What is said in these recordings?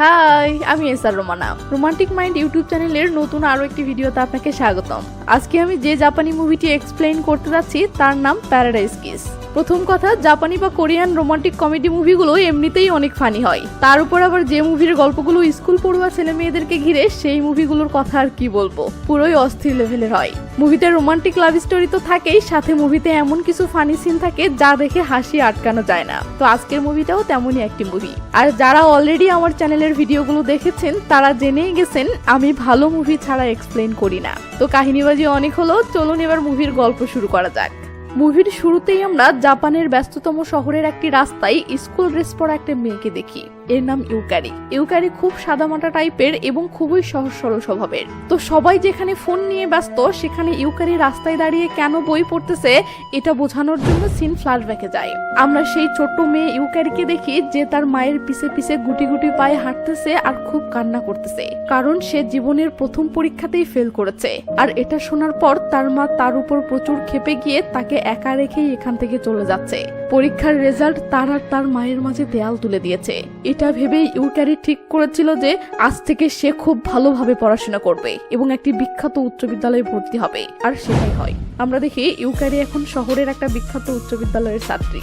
High, আমি SR Romana. Romantic mind YouTube চ্যানেলের নতুন আরও একটি ভিডিওতে আপনাকে স্বাগতম। আজকে আমি যে জাপানি মুভিটি এক্সপ্লেন করতে যাচ্ছি, তার নাম প্যারাডাইস কিস প্রথম কথা, জাপানি বা কোরিয়ান রোমান্টিক কমেডি মুভিগুলো এমনিতেই অনেক ফানি হয়। তার উপর আবার যে মুভির গল্পগুলো স্কুল পড়ুয়া ছেলে মেয়েদেরকে ঘিরে, সেই মুভিগুলোর কথা আর কি বলব? পুরোই অস্থির লেভেলের হয়। মুভিতে রোমান্টিক লাভ স্টোরি তো থাকেই, সাথে মুভিতে এমন কিছু ফানি সিন থাকে যা দেখে হাসি আটকানো যায় না। তো আজকের মুভিটাও তেমনই একটি মুভি আর যারা অলরেডি আমার চ্যানেলের ভিডিওগুলো দেখেছেন, তারা জেনেই গেছেন, আমি ভালো মুভি ছাড়া এক্সপ্লেন করি না। তো কাহিনীবাজি অনেক হলো, চলুন এবার মুভির গল্প শুরু করা যাক। মুভির শুরুতেই আমরা জাপানের ব্যস্ততম শহরের একটি রাস্তায় স্কুল ড্রেস পরা একটা মেয়েকে দেখি। এর নাম ইউকারি। ইউকারি খুব সাদামাটা টাইপের এবং খুবই সহজ সরল স্বভাবের। তো সবাই যেখানে ফোন নিয়ে ব্যস্ত, সেখানে ইউকারি রাস্তায় দাঁড়িয়ে কেন বই পড়তেছে, এটা বোঝানোর জন্য সিন ফ্ল্যাশব্যাকে যায়। আমরা সেই ছোট্ট মেয়ে ইউকারিকে দেখি যে তার মায়ের পিছে পিছে গুটি গুটি পায়ে হাঁটতেছে আর খুব কান্না করতেছে। কারণ সে জীবনের প্রথম পরীক্ষাতেই ফেল করেছে। আর এটা শোনার পর তার মা তার উপর প্রচুর ক্ষেপে গিয়ে তাকে একা রেখেই এখান থেকে চলে যাচ্ছে। পরীক্ষার রেজাল্ট তার আর তার মায়ের মাঝে দেয়াল তুলে দিয়েছে। এটা ভেবেই ইউক্যারি ঠিক করেছিল যে আজ থেকে সে খুব ভালোভাবে পড়াশোনা করবে এবং একটি বিখ্যাত উচ্চ বিদ্যালয়ে ভর্তি হবে। আর সেটাই হয়। আমরা দেখি ইউক্যারি এখন শহরের একটা বিখ্যাত উচ্চ বিদ্যালয়ের ছাত্রী।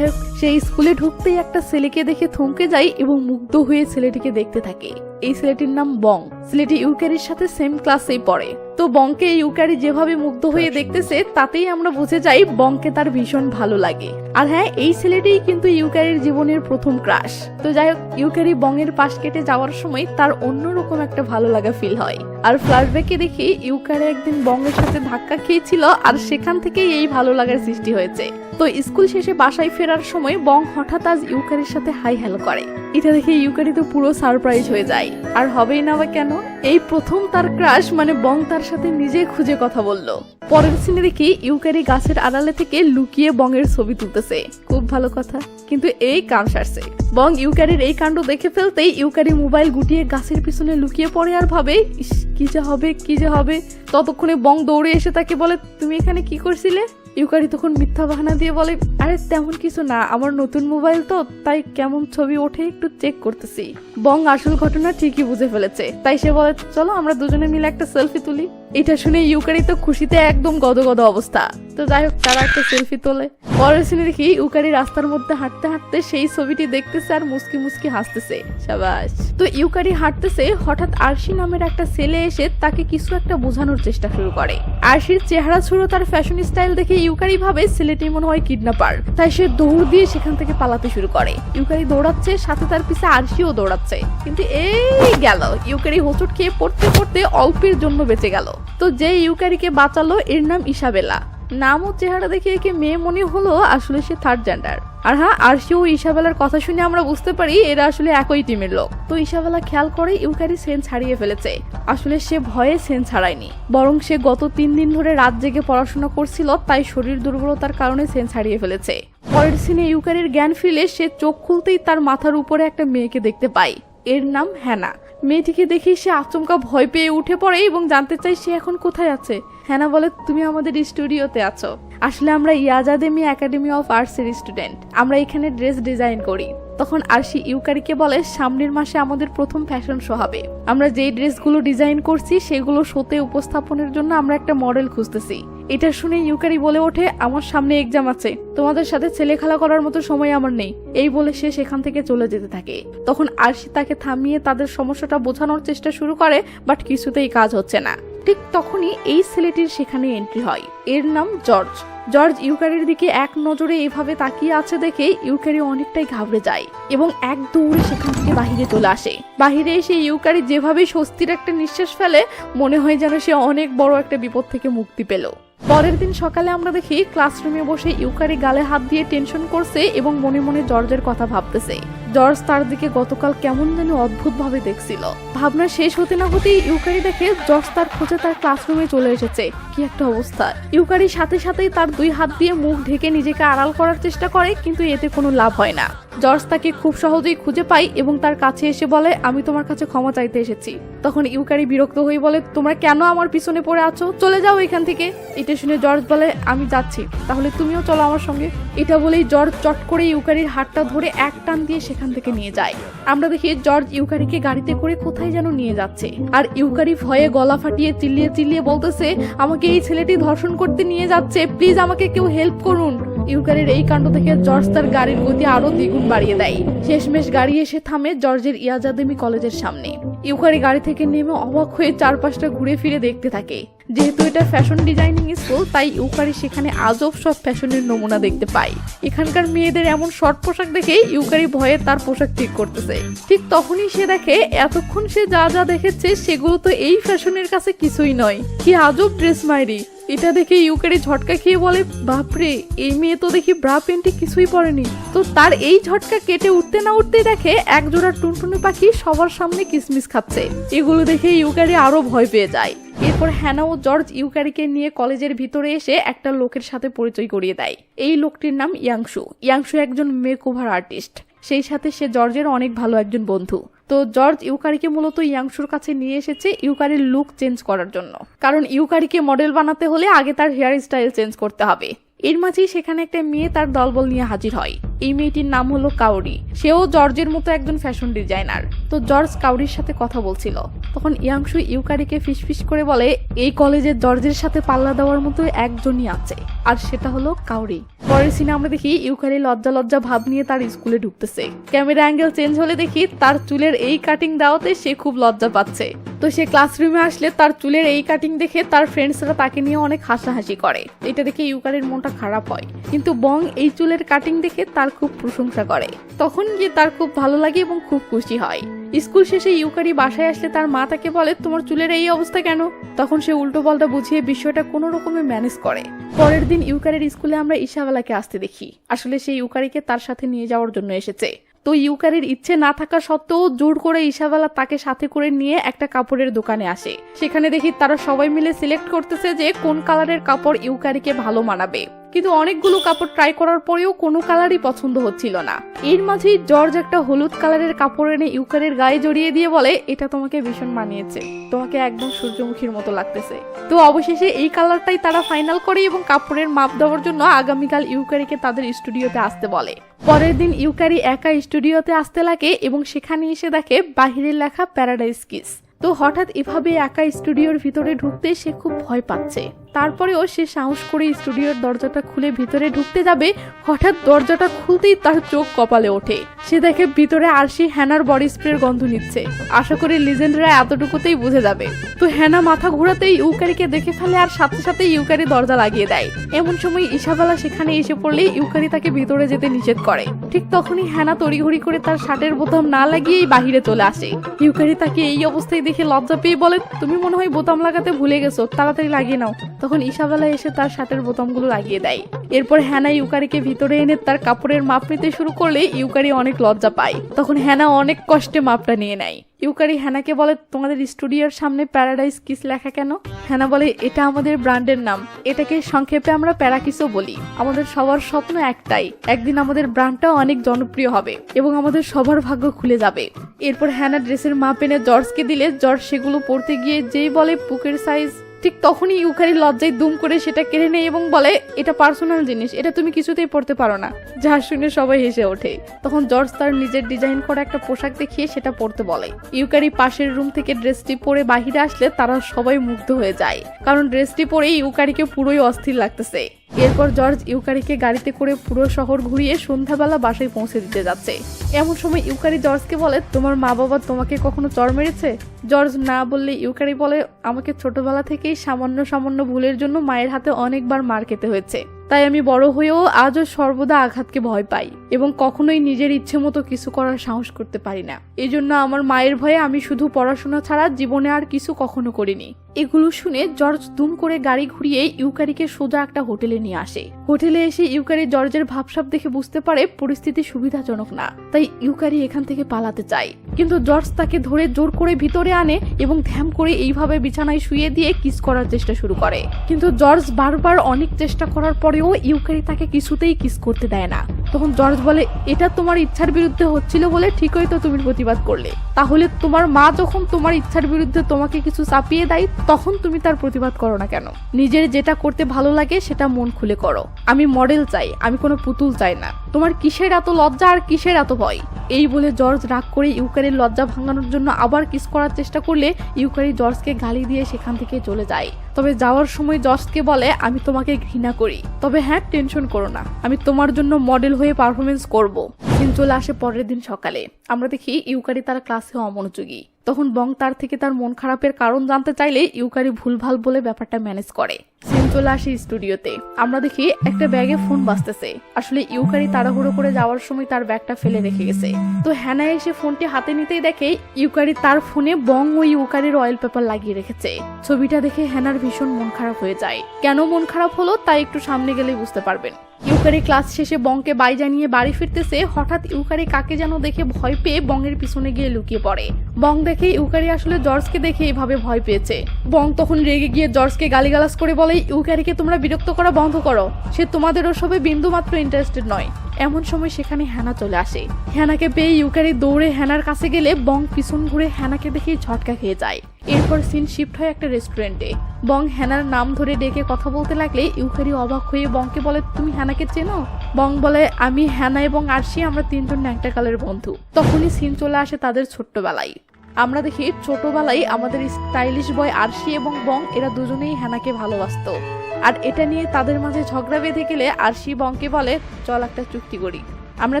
সেই স্কুলে ঢুকতেই একটা ছেলেকে দেখে থমকে যায় এবং মুগ্ধ হয়ে ছেলেটিকে দেখতে থাকে। এই ছেলেটির নাম বং। ছেলেটি ইউক্যারির সাথে সেম ক্লাসেই পড়ে। তো বংকে ইউক্যারি যেভাবে মুগ্ধ হয়ে দেখতেছে তাতেই আমরা বুঝে যাই বংকে তার ভীষণ ভালো লাগে। আর হ্যাঁ এই ছেলেটিই কিন্তু ইউক্যারির জীবনের প্রথম ক্রাশ তো যাই হোক ইউক্যারি বংয়ের পাশ কেটে যাওয়ার সময় তার অন্যরকম একটা ভালো লাগা ফিল হয়। আর ফ্ল্যাশব্যাকে দেখি ইউক্যারি একদিন বংয়ের সাথে ধাক্কা খেয়েছিল আর সেখান থেকেই এই ভালো লাগার সৃষ্টি হয়েছে। তো স্কুল শেষে বাসায় ফেরার সময় বং হঠাৎ আজ ইউকারির সাথে হাই হ্যালো করে। এটা দেখে ইউকারি তো পুরো সারপ্রাইজ হয়ে যায়। আর হবেই না বা কেন? এই প্রথম তার ক্রাশ মানে বং তার সাথে নিজে খুঁজে কথা বলল। পরের সিনে দেখি ইউকারি গাছের আড়ালে থেকে লুকিয়ে বংয়ের ছবি তুলতেছে। খুব ভালো কথা। কিন্তু এই কাম সারছে। বং ইউকারির এই কাণ্ড দেখে ফেলতেই ইউকারি মোবাইল গুটিয়ে গাছের পিছনে লুকিয়ে পড়ে আর ভাবে, ইস, কি যে হবে, কি যে হবে? ততক্ষণে বং দৌড়ে এসে তাকে বলে, তুমি এখানে কি করছিলে? ইউকারি তখন মিথ্যা বাহানা দিয়ে বলে, আরে, তেমন কিছু না, আমার নতুন মোবাইল তো, তাই কেমন ছবি ওঠে একটু চেক করতেছি। বং আসল ঘটনা ঠিকই বুঝে ফেলেছে। তাই সে বলে, চলো, আমরা দুজনে মিলে একটা সেলফি তুলি। এটা শুনে ইউকারি তো খুশিতে একদম গদগদ অবস্থা। তো যাই হোক তারা একটা সেলফি তোলে। পরের সিনে দেখি ইউকারি রাস্তার মধ্যে হাঁটতে হাঁটতে সেই ছবিটি দেখতেছে আর মুসকি মুসকি হাসতেছে। সাবাস। তো ইউকারি হাঁটতেছে, হঠাৎ আরশি নামের একটা ছেলে এসে তাকে কিছু একটা বোঝানোর চেষ্টা শুরু করে। আরশির চেহারা ছুড়ো তার ফ্যাশন স্টাইল দেখে ইউকারি ভাবে ছেলেটি মনে হয় কিডন্যাপার তাই সে দৌড় দিয়ে সেখান থেকে পালাতে শুরু করে। ইউকারি দৌড়াচ্ছে, সাথে তার পিছে আরশিও দৌড়াচ্ছে। কিন্তু এই গেল। ইউকারি হোঁচট খেয়ে পড়তে পড়তে অল্পের জন্য বেঁচে গেল। তো যে ইউকারিকে বাঁচালো এর নাম ইসাবেলা। নাম ও চেহারা দেখে একে মেয়ে মনে হলো আসলে সে থার্ড জেন্ডার আর হ্যাঁ আরশি ও ইসাবেলার কথা শুনে আমরা বুঝতে পারি এরা আসলে একই টিমের লোক। তো ইসাবেলা খেয়াল করে ইউকারি সেন্স হারিয়ে ফেলেছে। আসলে সে ভয়ে সেন্স হারায়নি বরং সে গত তিন দিন ধরে রাত জেগে পড়াশোনা করছিল, তাই শরীর দুর্বলতার কারণে সেন্স হারিয়ে ফেলেছে। পরের সিনে ইউকারির জ্ঞান ফিরে সে চোখ খুলতেই তার মাথার উপরে একটা মেয়েকে দেখতে পায়। এর নাম হ্যানা। মেয়েটিকে দেখে সে আচমকা ভয় পেয়ে উঠে পড়ে এবং জানতে চাই সে এখন কোথায় আছে। হ্যানা বলে, তুমি আমাদের স্টুডিওতে আছো। আসলে আমরা ইয়াজাদেমি একাডেমি অফ আর্টসের স্টুডেন্ট। আমরা এখানে ড্রেস ডিজাইন করি। তখন আরশি ইউকারিকে বলে, সামনের মাসে আমাদের প্রথম ফ্যাশন শো হবে। আমরা যেই ড্রেসগুলো ডিজাইন করছি, সেগুলো শোতে উপস্থাপনের জন্য আমরা একটা মডেল খুঁজতেছি। এটা শুনে ইউকারি বলে ওঠে, আমার সামনে এক্সাম আছে। তোমাদের সাথে ছেলে খেলা করার মতো সময় আমার নেই। এই বলে সে সেখান থেকে চলে যেতে থাকে। তখন আরশি তাকে থামিয়ে তাদের সমস্যাটা বোঝানোর চেষ্টা শুরু করে, বাট কিছুতেই কাজ হচ্ছে না। ঠিক তখনই এই ছেলেটির সেখানে এন্ট্রি হয়। এর নাম জর্জ। জর্জ ইউকারির দিকে এক নজরে এভাবে তাকিয়ে আছে দেখে ইউকারি অনেকটাই ঘাবড়ে যায় এবং এক দৌড়ে সেখান থেকে বাহিরে চলে আসে। বাহিরে এসে ইউকারি যেভাবে স্বস্তির একটা নিঃশ্বাস ফেলে, মনে হয় যেন সে অনেক বড় একটা বিপদ থেকে মুক্তি পেল। পরের দিন সকালে আমরা দেখি ক্লাসরুমে বসে ইউকারি গালে হাত দিয়ে টেনশন করছে এবং মনে মনে জর্জের কথা ভাবতেছে। জর্জ তার দিকে গতকাল কেমন যেন অদ্ভুত ভাবে দেখছিল। ভাবনা শেষ হতে না হতেই ইউকারি দেখে জর্জ তার খোঁজে তার ক্লাসরুমে চলে এসেছে। কি একটা অবস্থা। ইউকারি সাথে সাথেই তার দুই হাত দিয়ে মুখ ঢেকে নিজেকে আড়াল করার চেষ্টা করে, কিন্তু এতে কোনো লাভ হয় না। জর্জ তাকে খুব সহজেই খুঁজে পায় এবং তার কাছে এসে বলে, আমি তোমার কাছে ক্ষমা চাইতে এসেছি। তখন ইউকারি বিরক্ত হয়ে বলে, তোমরা কেন আমার পিছনে পড়ে আছো? চলে যাও এখান থেকে। এটা শুনে জর্জ বলে, আমি যাচ্ছি। তাহলে তুমিও চলো আমার সঙ্গে। এটা বলেই জর্জ চট করে ইউকারির হাতটা ধরে এক টান দিয়ে সেখান থেকে নিয়ে যায়। আমরা দেখি জর্জ ইউকারিকে গাড়িতে করে কোথায় যেন নিয়ে যাচ্ছে। আর ইউকারি ভয়ে গলা ফাটিয়ে চিল্লিয়ে চিল্লিয়ে বলতেছে, আমাকে এই ছেলেটি ধর্ষণ করতে নিয়ে যাচ্ছে। প্লিজ আমাকে কেউ হেল্প করুন। ইউকারির এই কাণ্ড দেখে জর্জ তার গাড়ির গতি আরও দ্বিগুণ বাড়িয়ে দেয়। শেষমেশ গাড়ি এসে থামে জর্জের ইয়াজাদেমি কলেজের সামনে। ইউকারি গাড়ি থেকে নেমে অবাক হয়ে চারপাশটা ঘুরে ফিরে দেখতে থাকে। যেহেতু এটা ফ্যাশন ডিজাইনিং স্কুল তাই ইউকারি সেখানে আজব সব ফ্যাশনের নমুনা দেখতে পায় এখানকার মেয়েদের এমন শর্ট পোশাক দেখে ইউকারি ভয়ে তার পোশাক ঠিক করতেছে। ঠিক তখনই সে দেখে, এতক্ষণ সে যা যা দেখেছে, সেগুলো তো এই ফ্যাশনের কাছে কিছুই নয়। কি আজব ড্রেস মাইরি। এটা দেখে ইউকারি ঝটকা খেয়ে বলে, বাপরে, এই মেয়ে তো দেখি ব্রা প্যান্টে কিছুই পরেনি। তো তার এই ঝটকা কেটে উঠতে না উঠতে দেখে এক জোড়া টুনটুনি পাখি সবার সামনে কিসমিস খাচ্ছে। এগুলো দেখে ইউকারি আরও ভয় পেয়ে যায়। এরপর হ্যানা ও জর্জ ইউকারিকে নিয়ে কলেজের ভিতরে এসে একটা লোকের সাথে পরিচয় করিয়ে দেয়। এই লোকটির নাম ইয়াংশু ইয়াংশু একজন মেক ওভার আর্টিস্ট। সেই সাথে সে জর্জের অনেক ভালো একজন বন্ধু। তো জর্জ ইউকারিকে মূলত ইয়াংশুর কাছে নিয়ে এসেছে ইউকারির লুক চেঞ্জ করার জন্য। কারণ ইউকারিকে মডেল বানাতে হলে আগে তার হেয়ার স্টাইল চেঞ্জ করতে হবে। এর মাঝেই সেখানে একটা মেয়ে তার দলবল নিয়ে হাজির হয়। এই মেয়েটির নাম হলো কাউরি। সেও জর্জের মতো একজন ফ্যাশন ডিজাইনার। তো জর্জ কাউরির সাথে কথা বলছিল। তখন ইয়াংশু ইউকারিকে ফিসফিস করে বলে, এই কলেজে জর্জের সাথে পাল্লা দেওয়ার মতো একজনই আছে। আর সেটা হলো কাউরি। পরের সিনে আমরা দেখি ইউকারি লজ্জা লজ্জা ভাব নিয়ে তার স্কুলে ঢুকতেছে। ক্যামেরা অ্যাঙ্গেল চেঞ্জ হলে দেখি তার চুলের এই কাটিং দেওয়াতে সে খুব লজ্জা পাচ্ছে। তো সে ক্লাসরুমে আসলে তার চুলের এই কাটিং দেখে তার ফ্রেন্ডসরা তাকে নিয়ে অনেক হাসাহাসি করে। এটা দেখে ইউকারির মনটা খারাপ হয়। কিন্তু বং এই চুলের কাটিং দেখে তার খুব প্রশংসা করে। তখন গিয়ে তার খুব ভালো লাগে এবং খুব খুশি হয়। স্কুল শেষে ইউকারি বাসায় আসলে তার মা তাকে বলে, তোমার চুলের এই অবস্থা কেন? তখন সে উল্টো পাল্টা বুঝিয়ে বিষয়টা কোনো রকমে ম্যানেজ করে। পরের দিন ইউকারের স্কুলে আমরা ঈশাবেলাকে আসতে দেখি। আসলে সেই ইউকারিকে তার সাথে নিয়ে যাওয়ার জন্য এসেছে। তো ইউকারির ইচ্ছে না থাকা সত্ত্বেও জোর করে ঈশাবেলা তাকে সাথে করে নিয়ে একটা কাপড়ের দোকানে আসে। সেখানে দেখি তারা সবাই মিলে সিলেক্ট করতেছে যে কোন কালারের কাপড় ইউকারিকে ভালো মানাবে। কিন্তু অনেকগুলো কাপড় ট্রাই করার পরেও কোনো কালারই পছন্দ হচ্ছিল না। এর মাঝেই জর্জ একটা হলুদ কালারের কাপড় এনে ইউকারের গায়ে জড়িয়ে দিয়ে বলে, এটা তোমাকে ভীষণ মানিয়েছে। তোমাকে একদম সূর্যমুখীর মতো লাগতেছে। তো অবশেষে এই কালারটাই তারা ফাইনাল করে এবং কাপড়ের মাপ দেওয়ার জন্য আগামীকাল ইউকারিকে তাদের স্টুডিওতে আসতে বলে। পরের দিন ইউকারি একা স্টুডিওতে আসতে লাগে এবং সেখানে এসে দেখে বাহিরের লেখা প্যারাডাইস কিস তো হঠাৎ এভাবে একা স্টুডিওর ভিতরে ঢুকতে সে খুব ভয় পাচ্ছে। তারপরেও সে সাহস করে স্টুডিওর দরজাটা খুলে ভিতরে ঢুকতে যাবে। হঠাৎ দরজাটা খুলতেই তার চোখ কপালে ওঠে। সে দেখে ভিতরে আরশি হ্যানার বডি স্প্রের গন্ধ নিচ্ছে। আশা করি লিজেন্ডরা এতটুকুতেই বুঝে যাবে। তো হ্যানা মাথা ঘোরাতেই ইউকারিকে দেখে ফেলে আর সাথে সাথে ইউকারি দরজা লাগিয়ে দেয়। এমন সময় ঈশাবেলা সেখানে এসে পড়লে ইউকারি তাকে ভিতরে যেতে নিষেধ করে। ঠিক তখনই হ্যানা তড়িঘড়ি করে তার শার্টের বোতাম না লাগিয়েই বাহিরে চলে আসে। ইউকারি তাকে এই অবস্থায় দেখে লজ্জা পেয়ে বলে, তুমি মনে হয় বোতাম লাগাতে ভুলে গেছো, তাড়াতাড়ি লাগিয়ে নাও। তখন ঈশাবেলা এসে তার শার্টের বোতামগুলো লাগিয়ে দেয়। এরপর হ্যানা ইউকারিকে ভিতরে এনে তার কাপড়ের মাপ নিতে শুরু করলে ইউকারি অনেক লজ্জা পায়। তখন হ্যানা অনেক কষ্টে মাপটা নিয়ে নেয়। ইউকারি হ্যানাকে বলে, তোমাদের স্টুডিওর সামনে প্যারাডাইস কিস লেখা কেন? হ্যানা বলে, এটা আমাদের ব্র্যান্ডের নাম। এটাকে সংক্ষেপে আমরা প্যারাকিসও বলি। আমাদের সবার স্বপ্ন একটাই, একদিন আমাদের ব্র্যান্ডটাও অনেক জনপ্রিয় হবে এবং আমাদের সবার ভাগ্য খুলে যাবে। এরপর হ্যানা ড্রেসের মাপ এনে জর্জকে দিলে, জর্জ সেগুলো পড়তে গিয়ে যেই বলে, বুকের সাইজ ঠিক তখনই ইউকারি লজ্জায় দুম করে সেটা কেড়ে নেয় এবং বলে, এটা পার্সোনাল জিনিস, এটা তুমি কিছুতেই পড়তে পারো না। যা শুনে সবাই হেসে ওঠে। তখন জর্জ তার নিজের ডিজাইন করা একটা পোশাক দেখিয়ে সেটা পড়তে বলে। ইউকারি পাশের রুম থেকে ড্রেসটি পরে বাহিরে আসলে তারা সবাই মুগ্ধ হয়ে যায়। কারণ ড্রেসটি পরে ইউকারিকে পুরোই অস্থির লাগতেছে। এরপর জর্জ ইউকারিকে গাড়িতে করে পুরো শহর ঘুরিয়ে সন্ধ্যাবেলা বাসায় পৌঁছে দিতে যাচ্ছে। এমন সময় ইউকারি জর্জকে বলে, তোমার মা বাবা তোমাকে কখনো চর মেরেছে? জর্জ না বললে ইউকারি বলে, আমাকে ছোটবেলা থেকেই সামান্য সামান্য ভুলের জন্য মায়ের হাতে অনেকবার মার খেতে হয়েছে। তাই আমি বড় হয়েও আজও সর্বদা আঘাতকে ভয় পাই এবং কখনোই নিজের ইচ্ছে মতো কিছু করার সাহস করতে পারি না। এই জন্য আমার মায়ের ভয়ে আমি শুধু পড়াশোনা ছাড়া জীবনে আর কিছু কখনো করিনি। এগুলো শুনে জর্জ দুম করে গাড়ি ঘুরিয়ে ইউকারিকে সোজা একটা হোটেলে নিয়ে আসে। হোটেলে এসে ইউকারি জর্জের ভাবসাব দেখে বুঝতে পারে পরিস্থিতি সুবিধাজনক না, তাই ইউকারি এখান থেকে পালাতে চায়। কিন্তু জর্জ তাকে ধরে জোর করে ভিতরে আনে এবং ধ্যাম করে এইভাবে বিছানায় শুয়ে দিয়ে কিস করার চেষ্টা শুরু করে। কিন্তু জর্জ বারবার অনেক চেষ্টা করার পরেও পরেও ইউকারি তাকে কিছুতেই কিস করতে দেয় না। তখন জর্জ বলে, এটা তোমার ইচ্ছার বিরুদ্ধে হচ্ছিল বলে ঠিকই তো তুমি প্রতিবাদ করলে। তাহলে তোমার মা যখন তোমার ইচ্ছার বিরুদ্ধে তোমাকে কিছু চাপিয়ে দেয়, তখন তুমি তার প্রতিবাদ করো না কেন? নিজের যেটা করতে ভালো লাগে, সেটা মন খুলে করো। আমি মডেল চাই, আমি কোনো পুতুল চাই না। তোমার কিসের এত লজ্জা আর কিসের এত ভয়? এই বলে জর্জ রাগ করে ইউকারির লজ্জা ভাঙানোর জন্য আবার কিস করার চেষ্টা করলে ইউকারি জর্জকে গালি দিয়ে সেখান থেকে চলে যায়। তবে যাওয়ার সময় জসকে বলে, আমি তোমাকে ঘৃণা করি। তবে হ্যাঁ টেনশন করো না। আমি তোমার জন্য মডেল হয়ে পারফরমেন্স করব। দিন চলে আসে পরের দিন সকালে। আমরা দেখি ইউকারি তার ক্লাসে অমনোযোগী। তখন বং তার থেকে তার মন খারাপের কারণ জানতে চাইলে ইউকারি ভুলভাল বলে ব্যাপারটা ম্যানেজ করে। সিন চলে আসে স্টুডিওতে। আমরা দেখি একটা ব্যাগে ফোন বাজতেছে। আসলে ইউকারি তাড়াহুড়ো করে যাওয়ার সময় তার ব্যাগটা ফেলে রেখে গেছে। তো হ্যানা এসে ফোনটি হাতে নিতেই দেখে ইউকারি তার ফোনে বং ও ইউকারির অয়েল পেপার লাগিয়ে রেখেছে। ছবিটা দেখে হ্যানার ভীষণ মন খারাপ হয়ে যায়। কেন মন খারাপ হলো তা একটু সামনে গেলেই বুঝতে পারবেন। ইউকারি ক্লাস শেষে বংকে বাই জানিয়ে বাড়ি ফিরতেছে, হঠাৎ ইউকারি কাকে যেন দেখে ভয় পেয়ে বংয়ের পিছনে গিয়ে লুকিয়ে পড়ে। বং দেখে ইউকারি আসলে জর্জকে দেখে এভাবে ভয় পেয়েছে। বং তখন রেগে গিয়ে জর্জকে গালিগালাজ করে বলে, ইউকারিকে তোমরা বিরক্ত করা বন্ধ করো। সে তোমাদের ওসবে বিন্দু মাত্র ইন্টারেস্টেড নয়। এমন সময় সেখানে হ্যানা চলে আসে। হ্যানাকে পেয়ে ইউকারি দৌড়ে হ্যানার কাছে গেলে বং পিছন ঘুরে হ্যানাকে দেখে ঝটকা খেয়ে যায়। এরপর সিন শিফট হয় একটা রেস্টুরেন্টে। বং হ্যানার নাম ধরে ডেকে কথা বলতে লাগলে ইউকারি অবাক হয়ে বংকে বলে, তুমি হ্যানাকে চেনো? বং বলে, আমি হ্যানা এবং আরশি, আমরা তিনজন ন্যাংটাকালের বন্ধু। তখনই সিন চলে আসে তাদের ছোট্টবেলায়। আমরা দেখি ছোটবেলায় আমাদের স্টাইলিশ বয় আরশি এবং বং, এরা দুজনেই হ্যানাকে ভালোবাসতো। আর এটা নিয়ে তাদের মাঝে ঝগড়া বেঁধে গেলে আরশি বংকে বলে, চল একটা চুক্তি করি। আমরা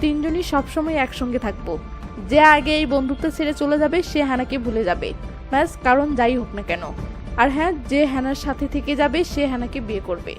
তিনজনই সবসময় একসঙ্গে থাকব। যে আগে এই বন্ধুত্ব ছেড়ে চলে যাবে, সে হ্যানাকে ভুলে যাবে। ব্যাস, কারণ যাই হোক না কেন। আর হ্যাঁ যে হ্যানার সাথে থেকে যাবে, সে হ্যানাকে বিয়ে করবে।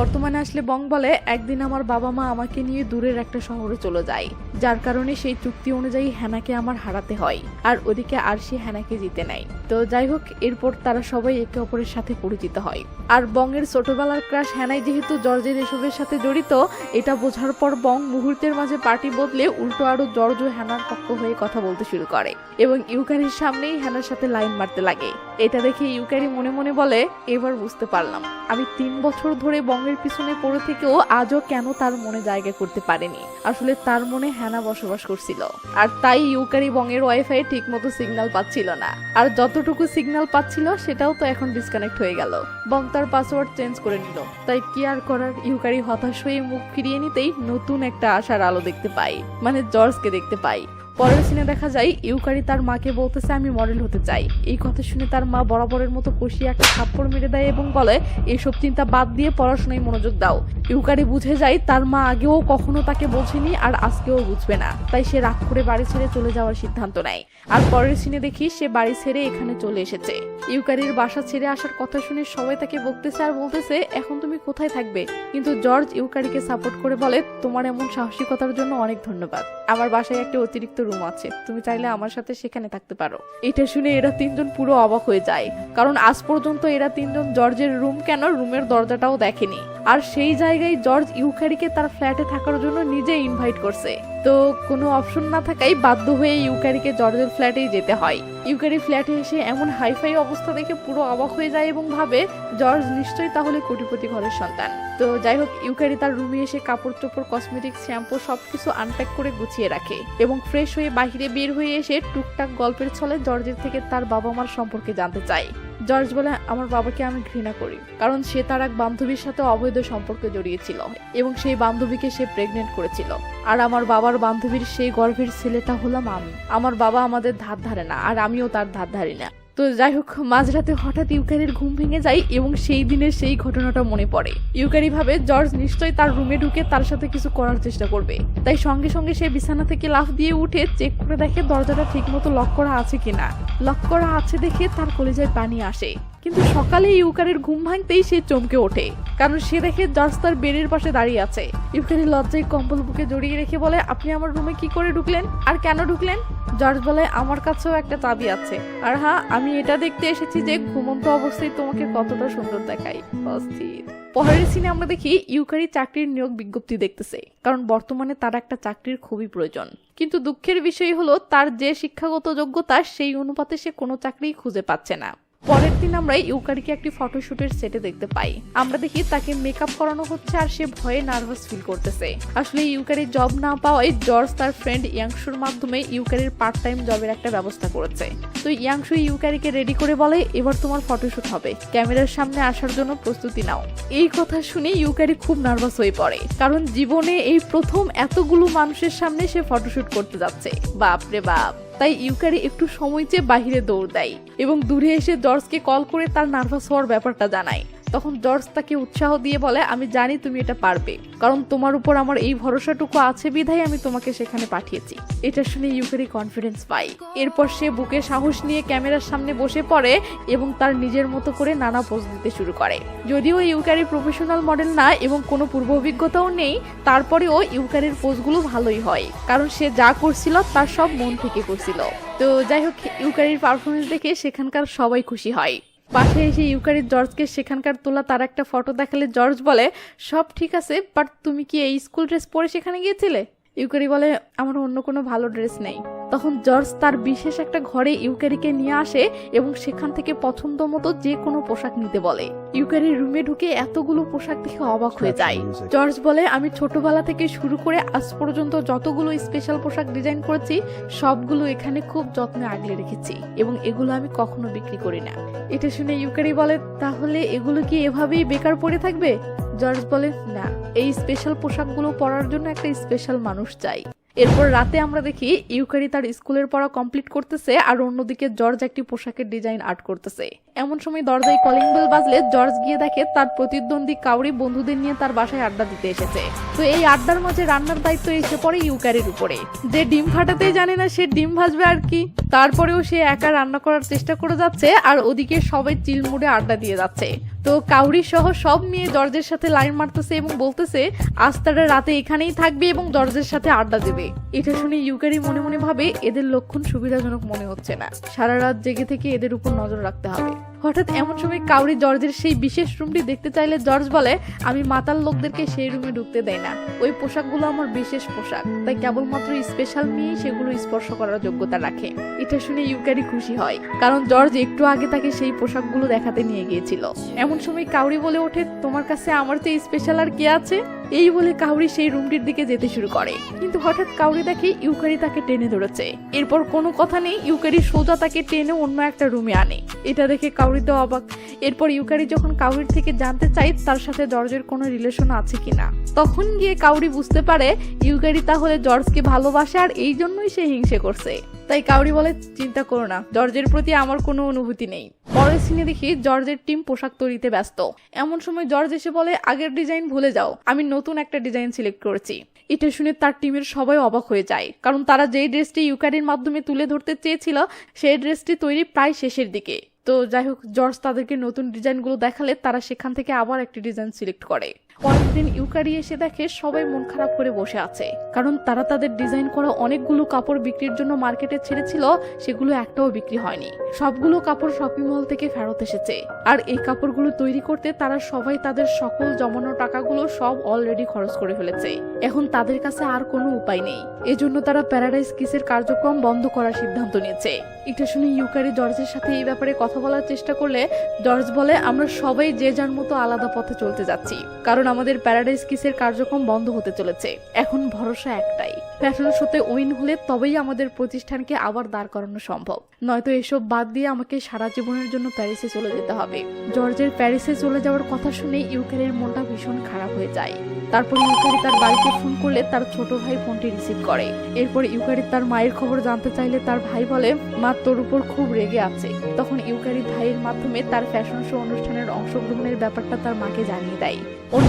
বর্তমানে আসলে বং বলে, একদিন আমার বাবা মা আমাকে নিয়ে দূরের একটা শহরে চলে যায়। যার কারণে সেই চুক্তি অনুযায়ী হ্যানাকে আমার হারাতে হয়, আর ওদিকে আরশি হ্যানাকে জিতে নেয়। তো যাই হোক, এরপর তারা সবাই একে অপরের সাথে পরিচিত হয়। আর বংয়ের ছোটবেলার ক্রাশ হ্যানাই যেহেতু জর্জের এসবের সাথে জড়িত, এটা বোঝার পর বং মুহূর্তের মাঝে পার্টি বদলে উল্টো আরও জর্জ হ্যানার পক্ষ হয়ে কথা বলতে শুরু করে এবং ইউকারির সামনেই হ্যানার সাথে লাইন মারতে লাগে। এটা দেখে ইউকারি মনে মনে বলে, এবার বুঝতে পারলাম। আমি তিন বছর ধরে বঙ্গের পিছনে পড়ে থেকেও আজও কেন তার মনে জায়গা করতে পারেনি। আসলে তার মনে হ্যানা বসবাস করছিল। আর তাই ইউকারি বঙ্গের ওয়াইফাই ঠিক মতো সিগন্যাল পাচ্ছিল না। আর যতটুকু সিগন্যাল পাচ্ছিল, সেটাও তো এখন ডিসকানেক্ট হয়ে গেল। বং তার পাসওয়ার্ড চেঞ্জ করে নিল। তাই কি আর করার, ইউকারি হতাশ হয়ে মুখ ফিরিয়ে নিতেই নতুন একটা আশার আলো দেখতে পাই। মানে জর্জকে দেখতে পাই। পরের সিনে দেখা যায়, ইউকারি তার মাকে বলতেছে, আমি মডেল হতে চাই। এই কথা শুনে তার মা বরাবরের মতো কষিয়ে একটা থাপ্পড় মেরে দেয় এবং বলে এইসব চিন্তা বাদ দিয়ে পড়াশোনায় মনোযোগ দাও। ইউকারি বুঝে যায়, তার মা আগেও কখনো তাকে বোঝেনি আর আজকেও বুঝবে না। তাই সে রাগ করে বাড়ি ছেড়ে চলে যাওয়ার সিদ্ধান্ত নেয়। আর পরের সিনে দেখি, সে বাড়ি ছেড়ে এখানে চলে এসেছে। ইউকারির বাসা ছেড়ে আসার কথা শুনে সবাই তাকে বকতেছে আর বলতেছে, এখন তুমি কোথায় থাকবে? কিন্তু জর্জ ইউকারিকে সাপোর্ট করে বলে, তোমার এমন সাহসিকতার জন্য অনেক ধন্যবাদ। আমার বাসায় একটা অতিরিক্ত রুম আছে। তুমি চাইলে আমার সাথে সেখানে থাকতে পারো। এটা শুনে এরা তিনজন পুরো অবাক হয়ে যায়। কারণ আজ পর্যন্ত এরা তিনজন জর্জের রুম কেন রুমের দরজাটাও দেখেনি। আর সেই জায়গায় জর্জ ইউকারিকে তার ফ্ল্যাটে থাকার জন্য নিজে ইনভাইট করছে। তো কোনো অপশন না থাকায় বাধ্য হয়ে ইউকারিকে জর্জের ফ্ল্যাটেই যেতে হয়। ইউকারি ফ্ল্যাটে এসে এমন হাইফাই অবস্থা দেখে পুরো অবাক হয়ে যায় এবং ভাবে, জর্জ নিশ্চয়ই তাহলে কোটিপতি ঘরের সন্তান। তো যাই হোক, ইউকারি তার রুমে এসে কাপড় চোপড় কসমেটিক শ্যাম্পু সবকিছু আনপ্যাক করে গুছিয়ে রাখে এবং ফ্রেশ হয়ে বাহিরে বের হয়ে এসে টুকটাক গল্পের ছলে জর্জের থেকে তার বাবা মার সম্পর্কে জানতে চায়। জর্জ বলে, আমার বাবাকে আমি ঘৃণা করি, কারণ সে তার এক বান্ধবীর সাথে অবৈধ সম্পর্কে জড়িয়েছিল এবং সেই বান্ধবীকে সে প্রেগনেন্ট করেছিল। আর আমার বাবার বান্ধবীর সেই গর্ভের ছেলেটা হলাম আমি। আমার বাবা আমাদের ধার ধারে না, আর আমিও তার ধার ধারি না। তো যাই হোক, মাঝরাতে হঠাৎ ইউকারির ঘুম ভেঙে যায় এবং সেই দিনের সেই ঘটনাটা মনে পড়ে। ইউকারি ভাবে, জর্জ নিশ্চয়ই তার রুমে ঢুকে তার সাথে কিছু করার চেষ্টা করবে। তাই সঙ্গে সঙ্গে সে বিছানা থেকে লাফ দিয়ে উঠে চেক করে দেখে দরজাটা ঠিকমতো লক করা আছে কিনা। লক করা আছে দেখে তার কলেজায় পানি আসে। কিন্তু সকালে ইউকারের ঘুম ভাঙতেই সে চমকে ওঠে, কারণ সে দেখে জর্জ তার বেডের পাশে দাঁড়িয়ে আছে। ইউকারি লজ্জায় কম্বল বুকে জড়িয়ে রেখে বলে, আপনি আমার রুমে কি করে ঢুকলেন? আর কেন ঢুকলেন? জর্জ বলে, আমার কাছেও একটা চাবি আছে। আর হ্যাঁ আমি এটা দেখতে এসেছি যে ঘুমন্ত অবস্থায় তোমাকে কতটা সুন্দর দেখাই। অস্থির। পরের সিনে আমরা দেখি ইউকারি চাকরির নিয়োগ বিজ্ঞপ্তি দেখতেছে, কারণ বর্তমানে তার একটা চাকরির খুবই প্রয়োজন। কিন্তু দুঃখের বিষয় হলো, তার যে শিক্ষাগত যোগ্যতা, সেই অনুপাতে সে কোনো চাকরি খুঁজে পাচ্ছে না। পরের দিন আমরা ইউকারিকে একটি ফটোশুটের সেটে দেখতে পাই। আমরা দেখি তাকে মেকআপ করানো হচ্ছে আর সে ভয়ে নার্ভাস ফিল করতেছে। আসলে ইউকারি জব না পাওয়ায় জর্জ তার ফ্রেন্ড ইয়াংশুর মাধ্যমে ইউকারির পার্ট টাইম জবের একটা ব্যবস্থা করেছে। তো ইয়াংশু ইউকারিকে রেডি করে বলে, এবার তোমার ফটোশুট হবে। ক্যামেরার সামনে আসার জন্য প্রস্তুতি নাও। এই কথা শুনে ইউকারি খুব নার্ভাস হয়ে পড়ে। কারণ জীবনে এই প্রথম এতগুলো মানুষের সামনে সে ফটোশুট করতে যাচ্ছে। বাপরে বাপ! তাই ইউকারি একটু সময় চেয়ে বাহিরে দৌড় দেয় এবং দূরে এসে জর্জকে কল করে তার নার্ভাস হওয়ার ব্যাপারটা জানায়। তখন জর্জ তাকে উৎসাহ দিয়ে বলে, আমি জানি তুমি এটা পারবে। কারণ তোমার উপর আমার এই ভরসাটুকু আছে বিধায় আমি তোমাকে সেখানে পাঠিয়েছি। এটা শুনে ইউকারি কনফিডেন্স পাই এরপর সে বুকে সাহস নিয়ে ক্যামেরার সামনে বসে পড়ে এবং তার নিজের মতো করে নানা পোজ দিতে শুরু করে। যদিও ইউকারি প্রফেশনাল মডেল না এবং কোনো পূর্ব অভিজ্ঞতাও নেই, তারপরেও ইউকারির পোজগুলো ভালোই হয়। কারণ সে যা করছিল তার সব মন থেকে করছিল। তো যাই হোক ইউকারির পারফরমেন্স দেখে সেখানকার সবাই খুশি হয়। পাশে এসে ইউকারির জর্জকে সেখানকার তোলা তার একটা ফটো দেখালে জর্জ বলে, সব ঠিক আছে বাট তুমি কি এই স্কুল ড্রেস পরে সেখানে গিয়েছিলে? ইউকারি বলে আমার অন্য কোনো ভালো ড্রেস নেই। তখন জর্জ তার বিশেষ একটা ঘরে ইউকারিকে নিয়ে আসে এবং সেখান থেকে পছন্দ মতো যে কোনো পোশাক নিতে বলে। ইউকারির রুমে ঢুকে এতগুলো পোশাক দেখে অবাক হয়ে যায়। জর্জ বলে আমি ছোটবেলা থেকে শুরু করে আজ পর্যন্ত যতগুলো স্পেশাল পোশাক ডিজাইন করেছি সবগুলো এখানে খুব যত্নে আগলে রেখেছি এবং এগুলো আমি কখনো বিক্রি করি না। এটা শুনে ইউকারি বলে তাহলে এগুলো কি এভাবেই বেকার পড়ে থাকবে? জর্জ বলে না। এই স্পেশাল পোশাকগুলো পরার জন্য একটা স্পেশাল মানুষ চাই। এরপর রাতে আমরা দেখি ইউকারি তার স্কুলের পড়া কমপ্লিট করতেছে আর অন্যদিকে জর্জ একটি পোশাকের ডিজাইন আর্ট করতেছে। এমন সময় দরজায় কলিং বেল বাজলে জর্জ গিয়ে দেখে তার প্রতিদ্বন্দ্বী কাউরি বন্ধুদের নিয়ে তার বাসায় আড্ডা দিতে এসেছে। তো এই আড্ডার মাঝে রান্নার দায়িত্ব এসে পড়ে ইউকারির উপরে। যে ডিম ফাটাতেই জানে না সে ডিম ভাজবে আর কি। তারপরেও সে একা রান্না করার চেষ্টা করে যাচ্ছে আর ওদিকে সবাই চিলমুড়ে আড্ডা দিয়ে যাচ্ছে। তো কাউরি সহ সব মেয়ে জর্জের সাথে লাইন মারতেছে এবং বলতেছে, আজ তারা রাতে এখানেই থাকবে এবং জর্জের সাথে আড্ডা দেবে। এটা শুনে ইউকারি মনে মনে ভাবে এদের লক্ষণ সুবিধাজনক মনে হচ্ছে না। সারা রাত জেগে থেকে এদের উপর নজর রাখতে হবে। হঠাৎ এমন সময় কাউরি জর্জের সেই বিশেষ রুমটি দেখতে চাইলে জর্জ বলে, আমি মাতাল লোকদেরকে সেই রুমে ঢুকতে দেয় না। ওই পোশাকগুলো আমার বিশেষ পোশাক। তাই কেবলমাত্র স্পেশাল মেয়ে সেগুলো স্পর্শ করার যোগ্যতা রাখে। এটা শুনে ইউকারি খুশি হয়, কারণ জর্জ একটু আগে তাকে সেই পোশাকগুলো দেখাতে নিয়ে গিয়েছিল। এমন সময় কাউরি বলে ওঠে, তোমার কাছে আমার চেয়ে স্পেশাল আর কে আছে? এই বলে কাউরি সেই রুমটির দিকে যেতে শুরু করে। কিন্তু হঠাৎ কাউরি দেখে ইউকারি তাকে টেনে ধরেছে। এরপর কোনো কথা নেই, ইউকারি সোজা তাকে টেনে অন্য একটা রুমে আনে। এটা দেখে কাউরি তো অবাক। এরপর ইউকারি যখন কাউরির থেকে জানতে চাই তার সাথে জর্জের কোনো রিলেশন আছে কিনা। তখন গিয়ে কাউরি বুঝতে পারে ইউকারি তাহলে জর্জকে ভালোবাসে আর এই জন্যই সে হিংসে করছে। তাই কাউরি বলে, চিন্তা করো না, জর্জের প্রতি আমার কোনো অনুভূতি নেই। পরের সিনে দেখি জর্জের টিম পোশাক তৈরিতে ব্যস্ত। এমন সময় জর্জ এসে বলে, আগের ডিজাইন ভুলে যাও, আমি নতুন একটা ডিজাইন সিলেক্ট করেছি। এটা শুনে তার টিমের সবাই অবাক হয়ে যায়, কারণ তারা যেই ড্রেসটি ইউকারির মাধ্যমে তুলে ধরতে চেয়েছিল, সেই ড্রেসটি তৈরি প্রায় শেষের দিকে। তো যাই হোক, জর্জ তাদেরকে নতুন ডিজাইনগুলো দেখালে তারা সেখান থেকে আবার একটি ডিজাইন সিলেক্ট করে। পরের দিন ইউকারি এসে দেখে সবাই মন খারাপ করে বসে আছে। কারণ তারা তাদের ডিজাইন করা অনেকগুলো কাপড় বিক্রির জন্য মার্কেটে ছেড়েছিল, সেগুলো একটাও বিক্রি হয়নি। সবগুলো কাপড় শপিং মল থেকে ফেরত এসেছে। আর এই কাপড়গুলো তৈরি করতে তারা সবাই তাদের সকল জমানো টাকাগুলো সব অলরেডি খরচ করে ফেলেছে। এখন তাদের কাছে আর কোনো উপায় নেই। এজন্য তারা প্যারাডাইস কিসের কার্যক্রম বন্ধ করার সিদ্ধান্ত নিয়েছে। এটা শুনে ইউকারি জর্জের সাথে এই ব্যাপারে কথা বলার চেষ্টা করলে জর্জ বলে, আমরা সবাই যে যার মতো আলাদা পথে চলতে যাচ্ছি। কারণ আমাদের প্যারাডাইস কিসের কার্যক্রম বন্ধ হতে চলেছে। এখন ভরসা একটাই। ফ্যাশন শোতে উইন হলে তবেই আমাদের প্রতিষ্ঠানকে আবার দাঁড় করানো সম্ভব। নয়তো এসব বাদ দিয়ে আমাকে সারা জীবনের জন্য প্যারিসে চলে যেতে হবে। জর্জের প্যারিসে চলে যাওয়ার কথা শুনে ইউকারির মনটা ভীষণ খারাপ হয়ে যায়। তারপর ইউকারি তার বাড়িতে ফোন করলে তার ছোট ভাই ফোনটি রিসিভ করে। এরপর ইউকারি তার মায়ের খবর জানতে চাইলে তার ভাই বলে, মা, তোর উপর খুব রেগে আছে। তখন ইউকারি ভাইয়ের মাধ্যমে তার ফ্যাশন শো অনুষ্ঠানের অংশগ্রহণের ব্যাপারটা তার মাকে জানিয়ে দেয়।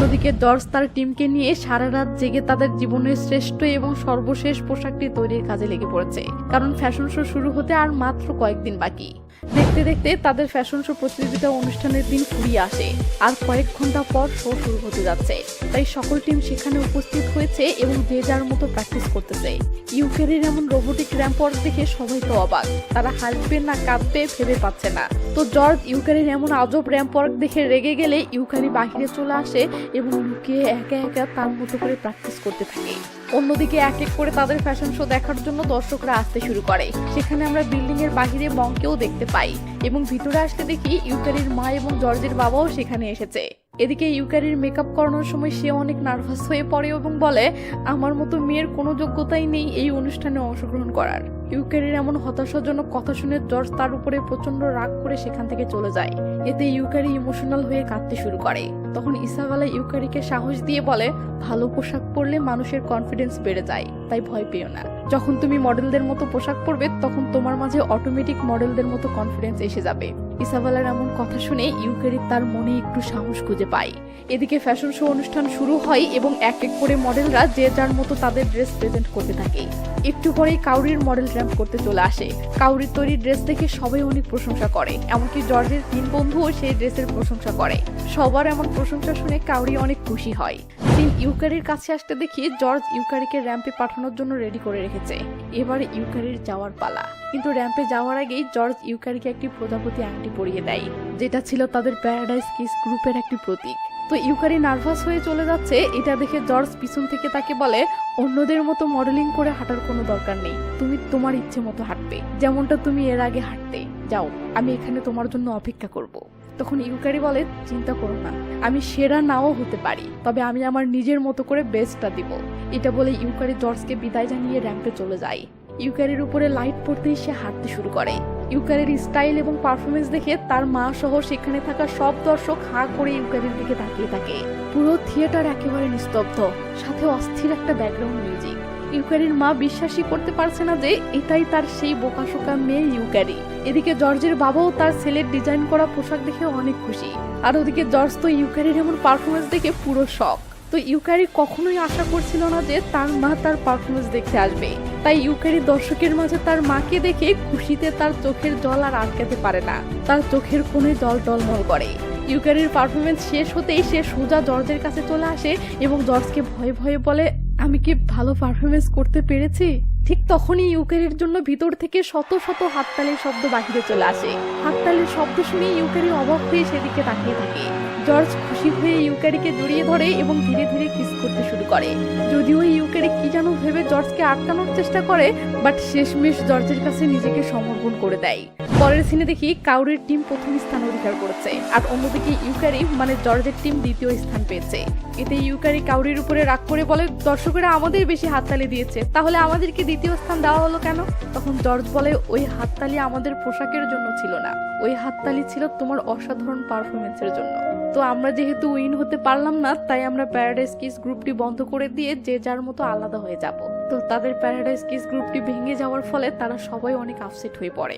অন্যদিকে জর্জ তার টিমকে নিয়ে সারা রাত জেগে তাদের জীবনের শ্রেষ্ঠ এবং সর্বশেষ পোশাকটি তৈরির কাজে লেগে পড়েছে। কারণ ফ্যাশন শো শুরু হতে আর মাত্র কয়েকদিন বাকি। দেখতে দেখতে তাদের ফ্যাশন শো প্রতিযোগিতা অনুষ্ঠানের দিন ফুরিয়ে আসে। আর কয়েক ঘণ্টা পর শো শুরু হতে যাচ্ছে। তাই সকল টিম সেখানে উপস্থিত হয়েছে এবং যে যার মতো প্র্যাকটিস করতেছে। ইউকেরের এমন রোবোটিক র্যাম্পওয়ার্ক দেখে সবাই তো অবাক। তারা হাসবে না, কাঁদবে, ভেবে পাচ্ছে না। তো জর্জ ইউকারির এমন আজব র্যাম্পওয়ার্ক দেখে রেগে গেলে ইউকারি বাহিরে চলে আসে এবং লুকিয়ে একা একা তার মতো করে প্র্যাকটিস করতে থাকে। অন্যদিকে এক এক করে তাদের ফ্যাশন শো দেখার জন্য দর্শকরা আসতে শুরু করে। সেখানে আমরা বিল্ডিং এর বাহিরে মঙ্কেও দেখতে পাই। এবং ভিতরে আসতে দেখি ইউকারির মা এবং জর্জের বাবাও সেখানে এসেছে। এদিকে ইউকারির মেকআপ করানোর সময় সে অনেক নার্ভাস হয়ে পড়ে এবং বলে, আমার মতো মেয়ের কোনো যোগ্যতাই নেই এই অনুষ্ঠানে অংশগ্রহণ করার। ইউকারির এমন হতাশাজনক কথা শুনে জর্জ তার উপরে প্রচণ্ড রাগ করে সেখান থেকে চলে যায়। এতে ইউকারি ইমোশনাল হয়ে কাঁদতে শুরু করে। তখন ইসাবেলা ইউকারিকে সাহস দিয়ে বলে, ভালো পোশাক পরলে মানুষের কনফিডেন্স বেড়ে যায়, তাই ভয় পেও না। যখন তুমি মডেলদের মতো পোশাক পরবে, তখন তোমার মাঝে অটোমেটিক মডেলদের মতো কনফিডেন্স এসে যাবে। ইসাবেলার এমন কথা শুনে ইউকারি তার মনে একটু সাহস খুঁজে পায়। এদিকে ফ্যাশন শো অনুষ্ঠান শুরু হয় এবং এক এক করে মডেলরা যে যার মতো তাদের ড্রেস প্রেজেন্ট করতে থাকে। একটু পরেই কাউরির মডেল র্যাম্প করতে চলে আসে। কাউরির তৈরি ড্রেস দেখে সবাই অনেক প্রশংসা করে, এমনকি জর্জের তিন বন্ধুও সেই ড্রেসের প্রশংসা করে। সবার এমন প্রশংসা শুনে কাউরি অনেক খুশি হয়। দিন ইউকারির কাছে আসতে দেখি জর্জ ইউকারিকে র্যাম্পে পাঠানোর জন্য রেডি করে রেখেছে। এবার ইউকারির যাওয়ার পালা। কিন্তু র্যাম্পে যাওয়ার আগেই জর্জ ইউকারিকে একটি প্রজাপতি আংটি পরিয়ে দেয়, যেটা ছিল তাদের প্যারাডাইস কিস গ্রুপের একটি প্রতীক। তো ইউকারি নার্ভাস হয়ে চলে যাচ্ছে, এটা দেখে জর্জ পিছন থেকে তাকে বলে, অন্যদের মতো মডেলিং করে হাঁটার কোনো দরকার নেই। তুমি তোমার ইচ্ছে মতো হাঁটবে। যেমনটা তুমি এর আগে হাঁটতে। যাও, আমি এখানে তোমার জন্য অপেক্ষা করব। তখন ইউকারি বলে, চিন্তা করো না, আমি সেরা নাও হতে পারি, তবে আমি আমার নিজের মতো করে বেস্টটা দিব। এটা বলে ইউকারি জর্জকে বিদায় জানিয়ে র্যাম্পে চলে যায়। ইউকারির উপরে লাইট পড়তেই সে হাঁটতে শুরু করে। ইউকারির স্টাইল এবং পারফরমেন্স দেখে তার মা সহ সেখানে থাকা সব দর্শক হাঁ করে ইউকারির দিকে তাকিয়ে থাকে। পুরো থিয়েটার একেবারে নিস্তব্ধ, সাথে অস্থির একটা ব্যাকগ্রাউন্ড মিউজিক ইউকারির মা বিশ্বাসই করতে পারছে না যে এটাই তার সেই বোকাশোকা মেয়ে ইউকারি এদিকে জর্জের বাবাও তার ছেলের ডিজাইন করা পোশাক দেখে অনেক খুশি। আর ওদিকে জর্জ তো ইউকারির এমন পারফরমেন্স দেখে পুরো শখ। তো ইউকারি কখনোই আশা করছিল না যে তার মা তার পারফরমেন্স দেখতে আসবে। তাই ইউকারি দর্শকের মাঝে তার মাকে দেখে খুশিতে তার চোখের জল আর আটকাতে পারে না। তার চোখের কোণে জল টলমল করে। ইউকারির পারফরমেন্স শেষ হতেই সে সোজা জর্জের কাছে চলে আসে এবং জর্জকে ভয়ে ভয়ে বলে আমি কি ভালো পারফরমেন্স করতে পেরেছি? ঠিক তখনই ইউকেরির জন্য ভিতর থেকে শত শত হাততালির শব্দ বাহিরে চলে আসে। হাততালির শব্দ শুনে ইউকেরি অবাক হয়ে সেদিকে তাকিয়ে থাকে। জর্জ খুশি হয়ে ইউকারিকে জড়িয়ে ধরে এবং ধীরে ধীরে কিস করতে শুরু করে। যদিও ইউকারি কি যেন ভেবে জর্জকে আটকানোর চেষ্টা করে, বাট শেষমেশ জর্জের কাছে নিজেকে সমর্পণ করে দেয়। পরের সিনে দেখি কাউরির টিম প্রথম স্থান অধিকার করেছে, আর অন্যদিকে ইউকারি মানে জর্জের টিম দ্বিতীয় স্থান পেয়েছে। এতে ইউকারি কাউরির উপরে রাগ করে বলে, দর্শকেরা আমাদের বেশি হাততালি দিয়েছে, তাহলে আমাদেরকে দ্বিতীয় স্থান দেওয়া হলো কেন? তখন জর্জ বলে, ওই হাততালি আমাদের পোশাকের জন্য ছিল না। ওই হাততালি ছিল তোমার অসাধারণ পারফরমেন্সের জন্য। তো আমরা যেহেতু উইন হতে পারলাম না, তাই আমরা প্যারাডাইস কিস গ্রুপটি বন্ধ করে দিয়ে যে যার মতো আলাদা হয়ে যাব। তো তাদের প্যারাডাইস কিস গ্রুপটি ভেঙে যাওয়ার ফলে তারা সবাই অনেক আপসেট হয়ে পড়ে।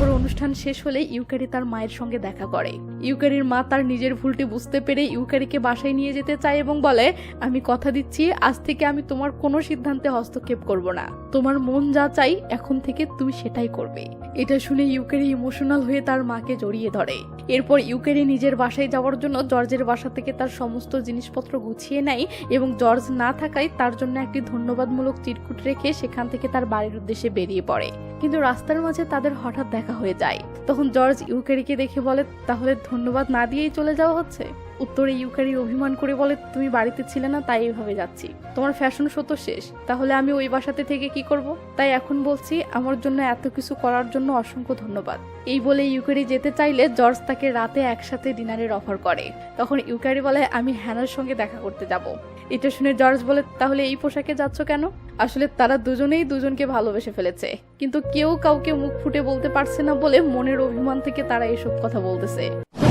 এরপর অনুষ্ঠান শেষ হলে ইউকারি তার মায়ের সঙ্গে দেখা করে। ইউকারির মা তার নিজের ভুলটি বুঝতে পেরে ইউকারিকে বাসায় নিয়ে যেতে চায় এবং বলে, আমি কথা দিচ্ছি, আজ থেকে আমি তোমার কোনো সিদ্ধান্তে হস্তক্ষেপ করব না। তোমার মন যা চাই, এখন থেকে তুমি সেটাই করবে। এটা শুনে ইউকারি ইমোশনাল হয়ে তার মাকে জড়িয়ে ধরে। এরপর ইউকারি নিজের বাসায় যাওয়ার জন্য জর্জের বাসা থেকে তার সমস্ত জিনিসপত্র গুছিয়ে নেয় এবং জর্জ না থাকায় তার জন্য একটি ধন্যবাদমূলক চিরকুট রেখে সেখান থেকে তার বাড়ির উদ্দেশ্যে বেরিয়ে পড়ে। কিন্তু রাস্তার মাঝে তাদের হঠাৎ দেখা হয়ে যায়। তখন জর্জ ইউকারিকে দেখে বলে, তাহলে ধন্যবাদ না দিয়েই চলে যাওয়া হচ্ছে? উত্তরে ইউকারি অভিমান করে বলে, তুমি বাড়িতে ছিলে না, তাই এইভাবে যাচ্ছি। তোমার ফ্যাশন শো তো শেষ। তাহলে আমি ওই বাসাতে থেকে কি করব? তাই এখন বলছি, আমার জন্য এত কিছু করার জন্য অসংখ্য ধন্যবাদ। এই বলে ইউকারি যেতে চাইলে জর্জ তাকে রাতে একসাথে ডিনারের অফার করে। তখন ইউকারি বলে, আমি হ্যানার সঙ্গে দেখা করতে যাব। এটা শুনে জর্জ বলে, তাহলে এই পোশাকে যাচ্ছ কেন? আসলে তারা দুজনেই দুজনকে ভালোবেসে ফেলেছে। কিন্তু কেউ কাউকে মুখ ফুটে বলতে পারছে না বলে মনের অভিমান থেকে তারা এসব কথা বলতেছে।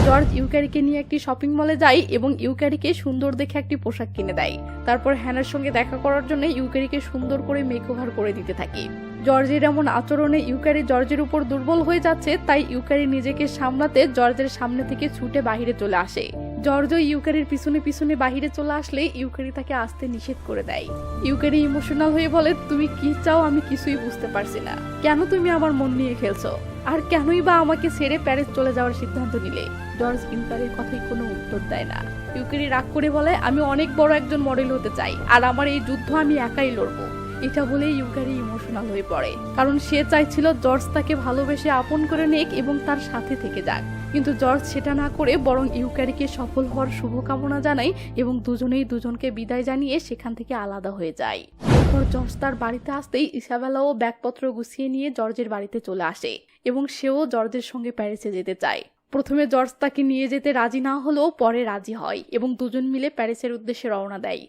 জর্জ ইউক্যারিকে নিয়ে একটি শপিং মলে যায় এবং ইউক্যারিকে সুন্দর দেখে একটি পোশাক কিনে দেয়। তারপর হ্যানার সঙ্গে দেখা করার জন্য ইউক্যারিকে সুন্দর করে মেকওভার করে দিতে থাকে। জর্জের এমন আচরণে ইউক্যারি জর্জের উপর দুর্বল হয়ে যাচ্ছে, তাই ইউক্যারি নিজেকে সামলাতে জর্জের সামনে থেকে ছুটে বাহিরে চলে আসে। জর্জ ইউকারির পিছনে পিছনে বাহিরে চলে আসলে ইউকারি তাকে আসতে নিষেধ করে দেয়। ইউকারি ইমোশনাল হয়ে বলে, তুমি কি চাও আমি কিছুই বুঝতে পারছি না। কেন তুমি আমার মন নিয়ে খেলছো? আর কেনই বা আমাকে ছেড়ে প্যারিস চলে যাওয়ার সিদ্ধান্ত নিলে? জর্জ ইউকারির কথাই কোনো উত্তর দেয় না। ইউকারি রাগ করে বলে, আমি অনেক বড় একজন মডেল হতে চাই, আর আমার এই যুদ্ধ আমি একাই লড়বো। এটা বলে ইউকারি ইমোশনাল হয়ে পড়ে। কারণ সে চাইছিল জর্জ তাকে ভালোবেসে আপন করে নেক এবং তার সাথে থেকে যাক। কিন্তু জর্জ সেটা না করে বরং ইউকারিকে সফল হওয়ার শুভকামনা জানায় এবং দুজনেই দুজনকে বিদায় জানিয়ে সেখান থেকে আলাদা হয়ে যায়। এরপর জর্জ তার বাড়িতে আসতেই ইসাবেলাও ব্যাগপত্র গুছিয়ে নিয়ে জর্জের বাড়িতে চলে আসে এবং সেও জর্জের সঙ্গে প্যারিসে যেতে চায়। প্রথমে জর্জ তাকে নিয়ে যেতে রাজি না হলেও পরে রাজি হয় এবং দুজন মিলে প্যারিসের উদ্দেশ্যে রওনা দেয়।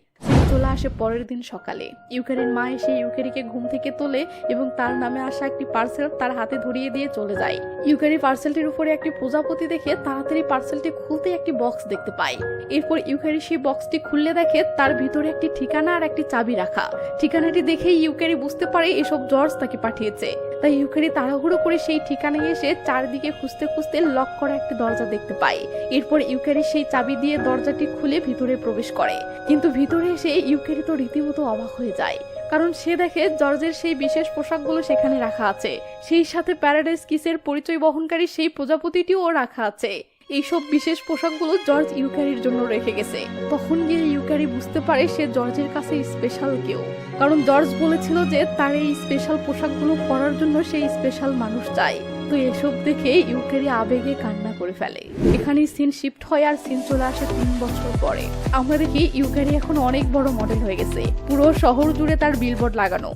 চলে আসে পরের দিন সকালে। ইউকারির মা এসে ইউকারিকে ঘুম থেকে তোলে এবং তার নামে আসা একটি পার্সেল তার হাতে ধরিয়ে দিয়ে চলে যায়। ইউকারি পার্সেলটির উপরে একটি প্রজাপতি দেখে তাড়াতাড়ি পার্সেলটি খুলতে একটি বক্স দেখতে পায়। এরপর ইউকারি সেই বক্সটি খুললে দেখে তার ভিতরে একটি ঠিকানা আর একটি চাবি রাখা। ঠিকানাটি দেখেই ইউকারি বুঝতে পারে এসব জর্জ তাকে পাঠিয়েছে। তাই ইউকারি তাড়াহুড়ো করে সেই ঠিকানায় এসে চারদিকে খুঁজতে খুঁজতে লক করা একটি দরজা দেখতে পায় এরপর ইউকারি সেই চাবি দিয়ে দরজাটি খুলে ভিতরে প্রবেশ করে। কিন্তু ভিতরে এসে ইউকারি তো রীতিমতো অবাক হয়ে যায়। কারণ সে দেখে জর্জের সেই বিশেষ পোশাকগুলো সেখানে রাখা আছে। সেই সাথে প্যারাডাইস কিসের পরিচয় বহনকারী সেই প্রজাপতিটিও রাখা আছে। এইসব বিশেষ পোশাকগুলো জর্জ ইউকারির জন্য রেখে গেছে। তখন গিয়ে ইউকারি বুঝতে পারে সে জর্জের কাছে স্পেশাল কেউ। কারণ জর্জ বলেছিল যে তার এই স্পেশাল পোশাকগুলো পরার জন্য সেই স্পেশাল মানুষ চাই। তো এসব দেখে ইউকারি আবেগে কান্না করে ফেলে। এখানে সিন শিফট হয় আর সিন চলে আসে তিন বছর পরে। আমরা দেখি ইউকারি এখন অনেক বড় মডেল হয়ে গেছে। পুরো শহর জুড়ে তার বিলবোর্ড লাগানো।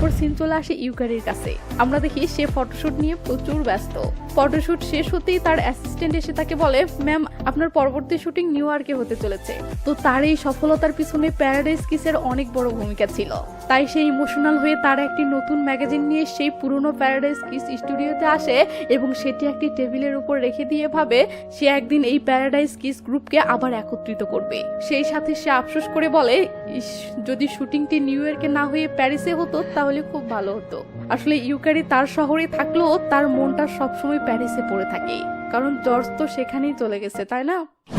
এরপর সিন চলে আসে ইউকারির কাছে। আমরা দেখি সে ফটোশুট নিয়ে প্রচুর ব্যস্ত। ফটোশুট শেষ হতেই তার অ্যাসিস্ট্যান্ট এসে তাকে বলে ম্যাম আপনার পরবর্তী শুটিং নিউ ইয়র্কে হতে চলেছে। তো তার এই সফলতার পিছনে প্যারাডাইস কিসের অনেক বড় ভূমিকা ছিল। তাই সে ইমোশনাল হয়ে তার একটি নতুন ম্যাগাজিন নিয়ে সেই পুরনো প্যারাডাইস কিস স্টুডিওতে আসে এবং সেটি একটি টেবিলের উপর রেখে দিয়ে ভাবে, সে একদিন এই প্যারাডাইস কিস গ্রুপকে আবার একত্রিত করবে। সেই সাথে সে আফসোস করে বলে যদি শুটিংটি নিউ ইয়র্কে না হয়ে প্যারিসে হতো, তাহলে খুব ভালো হতো। আসলে ইউকারি তার শহরে থাকলেও তার মনটা সবসময় প্যারিসে পড়ে থাকে। কারণ জর্জ তো সেখানেই চলে গেছে, তাই না?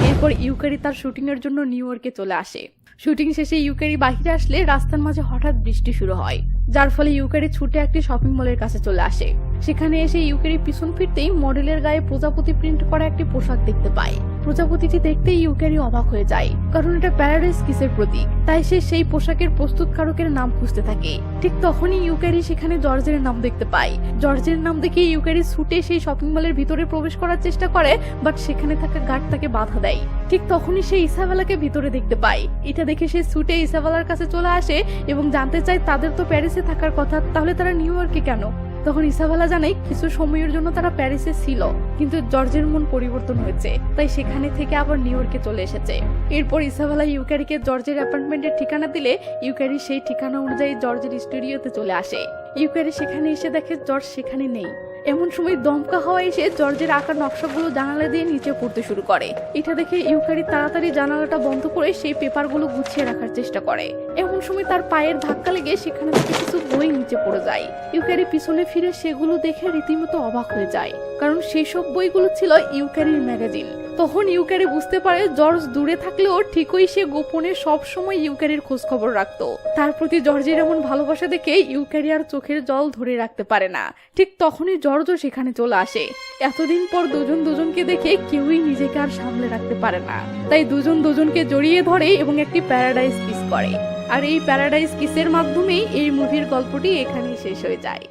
এরপর ইউকারি তার শুটিং এর জন্য নিউ ইয়র্কে চলে আসে। শুটিং শেষে ইউকারি বাহিরে আসলে রাস্তার মাঝে হঠাৎ বৃষ্টি শুরু হয়, যার ফলে ইউকারি ছুটে একটি শপিং মলের কাছে চলে আসে। সেখানে এসে ইউকারি পিছন ফিরতেই মডেলের গায়ে প্রজাপতি প্রিন্ট করা একটি পোশাক দেখতে পায়। প্রজাপতিটি দেখতেই ইউকারি অবাক হয়ে যায়, কারণ এটা প্যারাডাইস কিসের প্রতীক, তাই সে সেই পোশাকের প্রস্তুতকারকের নাম খুঁজতে থাকে। ঠিক তখনই ইউকারি সেখানে জর্জের নাম দেখতে পায়। জর্জের নাম দেখে ইউকারি ছুটে সেই শপিং মলের ভিতরে প্রবেশ করার চেষ্টা করে, বাট সেখানে থাকা গার্ড তাকে বাধা দেয়। ঠিক তখনই সে ইসাবেলাকে ভিতরে দেখতে পায়। এটা দেখে সে ছুটে ইসাবেলার কাছে চলে আসে এবং জানতে চায়, তাদের তো প্যারিসে থাকার কথা, তাহলে তারা নিউ ইয়র্কে কেন? তখন ইসাবালা জানায় কিছু সময়ের জন্য তারা প্যারিসে ছিল, কিন্তু জর্জের মন পরিবর্তন হয়েছে, তাই সেখানে থেকে আবার নিউ ইয়র্কে চলে এসেছে। এরপর ইসাবালা ইউকারিকে জর্জের অ্যাপার্টমেন্টের ঠিকানা দিলে ইউকারি সেই ঠিকানা অনুযায়ী জর্জের স্টুডিওতে চলে আসে। ইউকারি সেখানে এসে দেখে জর্জ সেখানে নেই। এমন সময় দমকা হাওয়া এসে জর্জের আঁকা নকশাগুলো জানালা দিয়ে নিচে পড়তে শুরু করে। এটা দেখে ইউকারি তাড়াতাড়ি জানালাটা বন্ধ করে সেই পেপারগুলো গুছিয়ে রাখার চেষ্টা করে। এমন সময় তার পায়ের ধাক্কা লেগে সেখানে থেকে কিছু বই নিচে পড়ে যায়। ইউকারি পিছনে ফিরে সেগুলো দেখে রীতিমতো অবাক হয়ে যায়, কারণ সেই সব বইগুলো ছিল ইউকারির ম্যাগাজিন। তখন ইউকারি বুঝতে পারে জর্জ দূরে থাকলেও ঠিকই সে গোপনে সব সময় ইউকারির খোঁজ খবর রাখতো। তার প্রতি জর্জের এমন ভালোবাসা দেখে ইউকারি আর চোখের জল ধরে রাখতে পারে না। ঠিক তখনই জর্জও সেখানে চলে আসে। এতদিন পর দুজন দুজনকে দেখে কেউই নিজেকে আর সামলে রাখতে পারে না। তাই দুজন দুজনকে জড়িয়ে ধরে এবং একটি প্যারাডাইস কিস করে। আর এই প্যারাডাইস কিসের মাধ্যমেই এই মুভির গল্পটি এখানেই শেষ হয়ে যায়।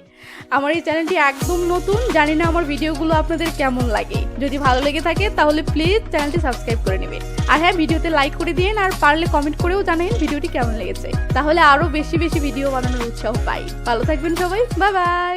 আমার এই চ্যানেলটি একদম নতুন, জানি না আমার ভিডিওগুলো আপনাদের কেমন লাগে। যদি ভালো লেগে থাকে তাহলে প্লিজ চ্যানেলটি সাবস্ক্রাইব করে নেবেন। আর হ্যাঁ ভিডিওতে লাইক করে দিন আর পারলে কমেন্ট করেও জানেন ভিডিওটি কেমন লেগেছে। তাহলে আরও বেশি বেশি ভিডিও বানানোর উৎসাহ পাই। ভালো থাকবেন সবাই। Bye bye.